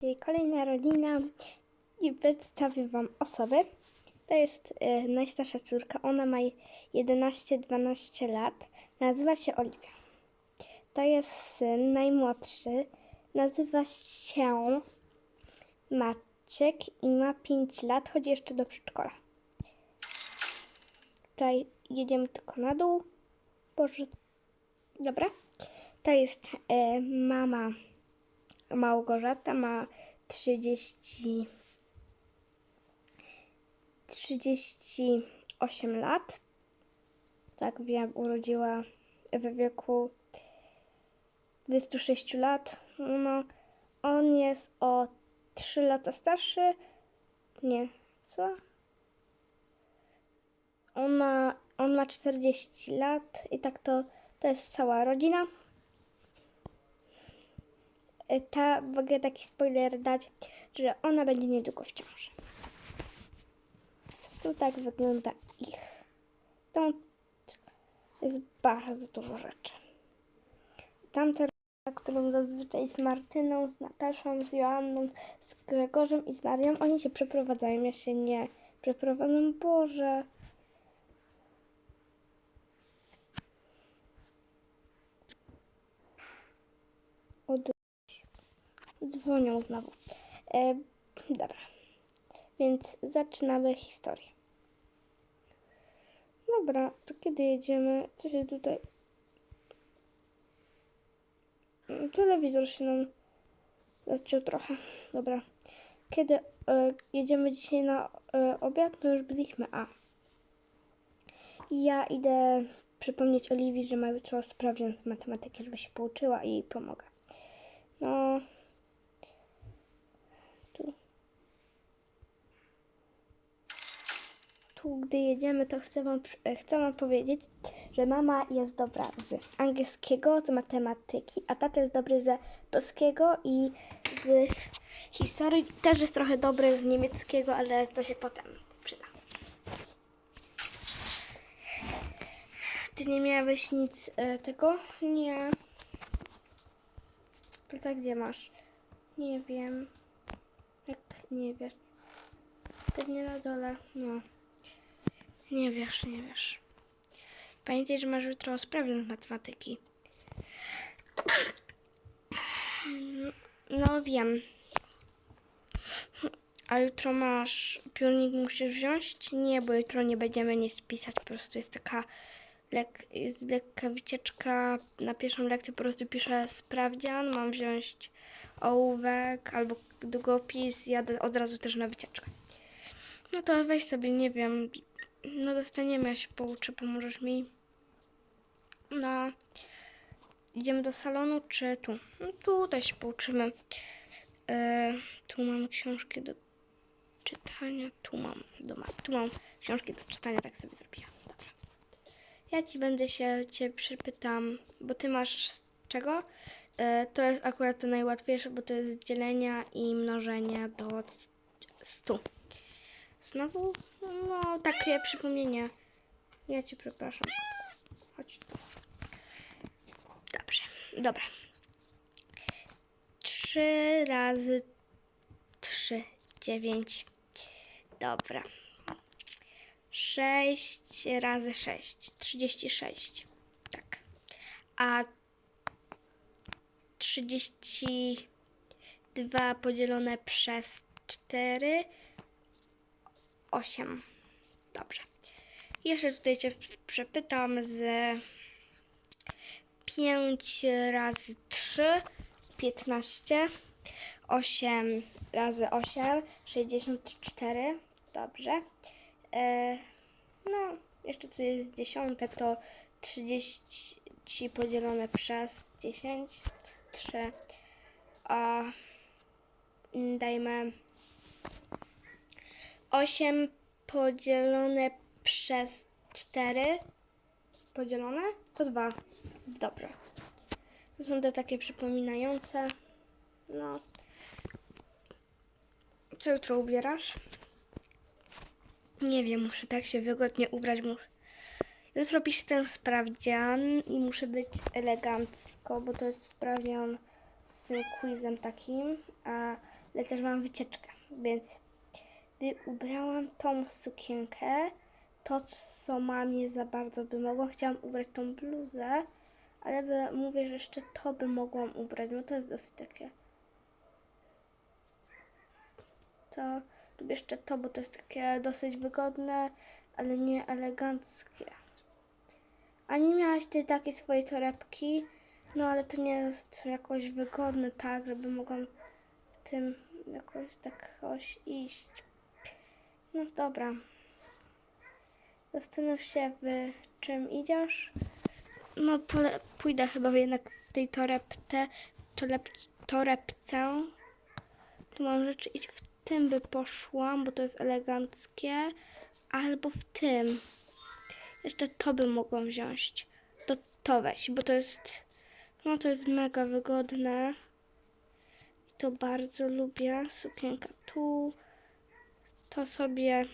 Kolejna rodzina i przedstawię Wam osoby. To jest e, najstarsza córka, ona ma 11-12 lat, nazywa się Oliwia. To jest syn najmłodszy, nazywa się Maciek i ma 5 lat, chodzi jeszcze do przedszkola. Tutaj jedziemy tylko na dół. Boże, dobra. To jest e, mama Małgorzata, ma 30, 38 lat. Tak wiem, urodziła w wieku 26 lat. No, on jest o 3 lata starszy. Nie, co? On ma, on ma 40 lat i tak to, to jest cała rodzina. Y, Ta, mogę taki spoiler dać, że ona będzie niedługo w ciąży. Tu tak wygląda ich. Stąd jest bardzo dużo rzeczy. Rodzina, którą zazwyczaj z Martyną, z Nataszą, z Joanną, z Gregorzem i z Marią, oni się przeprowadzają. Ja się nie przeprowadzam. Boże. Od... Dzwonią znowu. E, dobra. Więc zaczynamy historię. Dobra, to kiedy jedziemy? Co się tutaj... Mm, Telewizor się nam zaciął trochę. Dobra. Kiedy e, jedziemy dzisiaj na e, obiad, to już byliśmy. A. Ja idę przypomnieć Oliwii, że ma jutro sprawdzian z matematyki, żeby się pouczyła i pomogę. No. Tu, gdy jedziemy, to chcę wam, e, chcę wam powiedzieć, że mama jest dobra z angielskiego, z matematyki, a tata jest dobry ze polskiego i z historii. Też jest trochę dobry z niemieckiego, ale to się potem przyda. Ty nie miałeś nic e, tego? Nie. Plecak gdzie masz? Nie wiem. Jak nie wiesz? Pewnie na dole. No. Nie wiesz, nie wiesz. Pamiętaj, że masz jutro sprawdzian z matematyki. No wiem. A jutro masz piórnik musisz wziąć? Nie, bo jutro nie będziemy nic pisać, po prostu jest taka lek, jest lekka wycieczka. Na pierwszą lekcję po prostu piszę sprawdzian, mam wziąć ołówek albo długopis, jadę od razu też na wycieczkę. No to weź sobie, nie wiem, no dostaniemy, ja się pouczę, pomożesz mi. No, idziemy do salonu, czy tu? No tutaj się pouczymy. E, tu mam książki do czytania, tu mam, do, tu mam książki do czytania, tak sobie zrobiłam. Dobra. Ja ci będę się cię przypytam, bo ty masz z czego? E, to jest akurat to najłatwiejsze, bo to jest dzielenia i mnożenia do 100. Znowu? No, takie przypomnienie. Ja ci przepraszam. Chodź. Dobrze, dobra. Trzy razy trzy, dziewięć. Dobra. Sześć razy sześć, trzydzieści sześć. Tak. A trzydzieści dwa podzielone przez cztery 8. Dobrze. Jeszcze tutaj Cię przepytam z 5 razy 3, 15. 8 razy 8, 64. Dobrze. E, no, jeszcze tu jest dziesiątek, to 30 podzielone przez 10. 3. A mm, dajmy 8 podzielone przez 4 podzielone to 2. Dobrze. To są te takie przypominające. No. Co jutro ubierasz? Nie wiem, muszę tak się wygodnie ubrać. Muszę. Jutro piszę ten sprawdzian i muszę być elegancko, bo to jest sprawdzian z tym quizem takim. A ale też mam wycieczkę, więc gdy ubrałam tą sukienkę, to co mam nie za bardzo by mogłam, chciałam ubrać tą bluzę, ale by, mówię, że jeszcze to by mogłam ubrać, bo to jest dosyć takie to lubię jeszcze to, bo to jest takie dosyć wygodne, ale nie eleganckie. A nie miałaś ty takiej swojej torebki, no ale to nie jest jakoś wygodne tak, żeby mogłam w tym jakoś tak jakoś iść. No dobra. Zastanów się, w czym idziesz. No pójdę chyba jednak w tej torebce, toreb, torebce. Tu mam rzeczy iść w tym by poszłam, bo to jest eleganckie, albo w tym. Jeszcze to by mogłam wziąć. To to weź, bo to jest, no to jest mega wygodne. I to bardzo lubię. Sukienka tu. To sobie,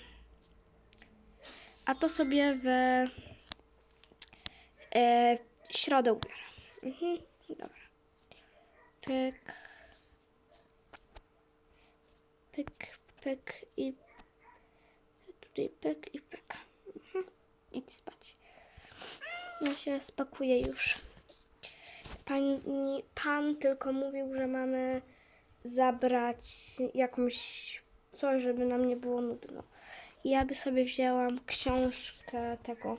a to sobie w e, środę ubiorę. Mhm, dobra. Pyk. pyk, pyk i tutaj pyk i pyk. Mhm. Idź spać. Ja się spakuję już. Pani, pan tylko mówił, że mamy zabrać jakąś coś, żeby nam nie było nudno. Ja by sobie wzięłam książkę tego.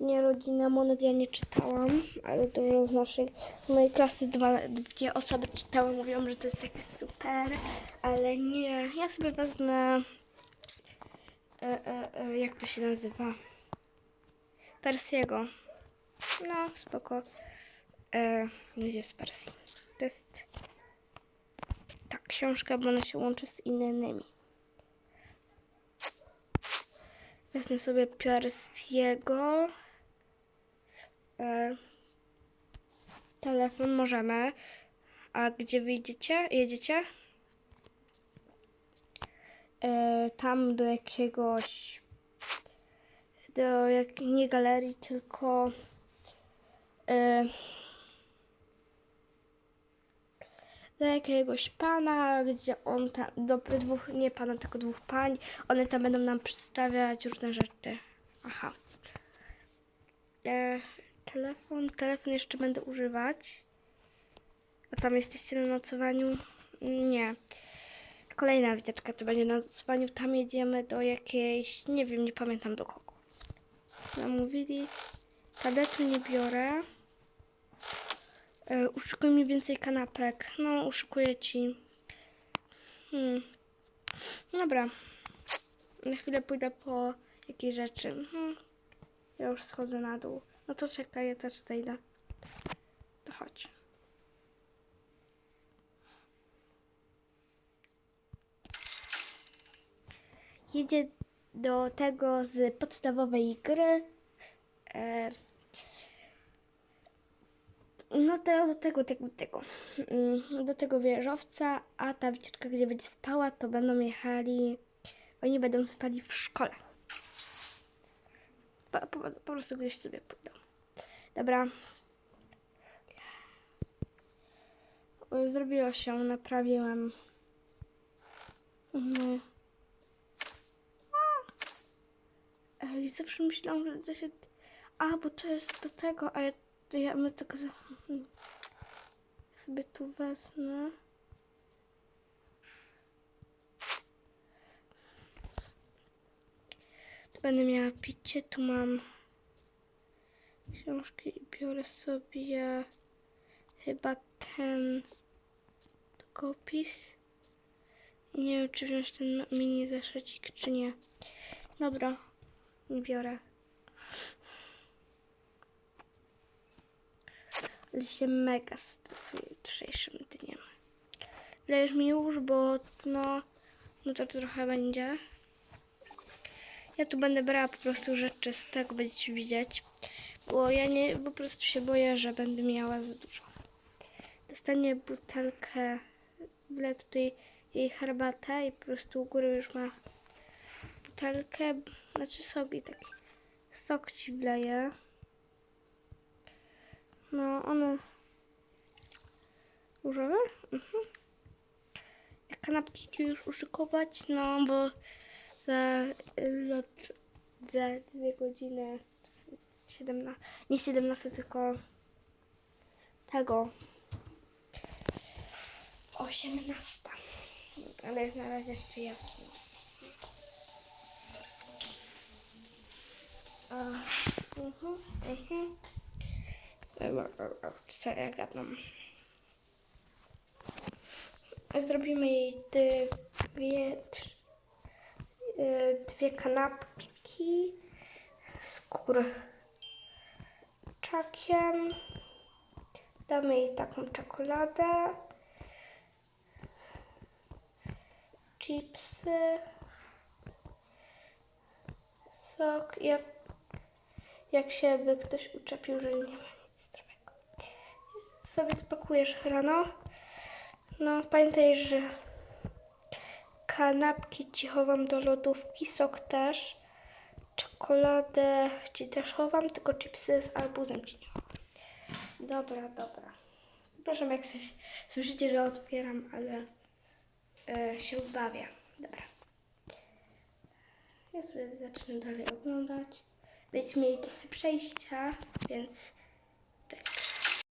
Nie Rodzina Monet ja nie czytałam, ale dużo z naszej z mojej klasy dwa, dwie osoby czytały, mówią, że to jest takie super, ale nie. Ja sobie wezmę e, e, e, jak to się nazywa? Persiego. No, spoko. E, z Persji. To jest ta książka, bo ona się łączy z innymi. Wezmę sobie Persiego. E, telefon możemy. A gdzie wyjdziecie? Jedziecie? E, tam do jakiegoś do jak, nie galerii, tylko e, do jakiegoś pana, gdzie on tam, do dwóch, nie pana, tylko dwóch pań, one tam będą nam przedstawiać różne rzeczy. Aha. E, telefon, telefon jeszcze będę używać. A tam jesteście na nocowaniu? Nie. Kolejna wycieczka to będzie na nocowaniu. Tam jedziemy do jakiejś, nie wiem, nie pamiętam do kogo. Zamówili. Tabletu nie biorę. E, uszykuj mi więcej kanapek. No, uszykuję ci. Hmm. Dobra. Na chwilę pójdę po jakieś rzeczy. Hmm. Ja już schodzę na dół. No to czekaj, ja też idę. To chodź. Jedzie do tego z podstawowej gry. E, no to do tego, tego, tego. Mm, Do tego wieżowca, a ta wycieczka, gdzie będzie spała, to będą jechali. Oni będą spali w szkole. Po, po, po prostu gdzieś sobie pójdą. Dobra. Zrobiło się, naprawiłem. A. Ej, zawsze myślałam, że to się... A, bo to jest do tego, a ja, to ja my tego za... hmm. sobie tu wezmę. Tu będę miała picie, tu mam książki i biorę sobie chyba ten. I nie wiem, czy wziąć ten mini zeszycik, czy nie. Dobra, nie biorę. Ale się mega stresuję jutrzejszym dniem. Lejesz mi już, bo no, no to trochę będzie. Ja tu będę brała po prostu rzeczy z tego, będziecie widzieć. Bo ja nie, po prostu się boję, że będę miała za dużo. Dostanie butelkę, wlę tutaj jej herbatę i po prostu u góry już ma butelkę, znaczy sok i taki sok ci wleję. No, one różowe? Mhm. kanapki już uszykować, no bo za, za, za dwie godziny 17, nie 17, tylko tego 18. Ale jest na razie jeszcze jasno. A, Mhm, mhm. Dobra, dobra, Co ja gadam? Zrobimy jej dwie, dwie kanapki z kurczakiem. Damy jej taką czekoladę. Chipsy. Sok. Jak, jak się by ktoś uczepił, że nie ma. Sobie spakujesz rano. No, pamiętaj, że kanapki ci chowam do lodówki, sok też. Czekoladę ci też chowam, tylko chipsy z arbuzem ci nie chowam. Dobra, dobra. Przepraszam, jak coś słyszycie, że otwieram, ale e, się bawię. Dobra. Ja sobie zacznę dalej oglądać. Będziecie mieli trochę przejścia, więc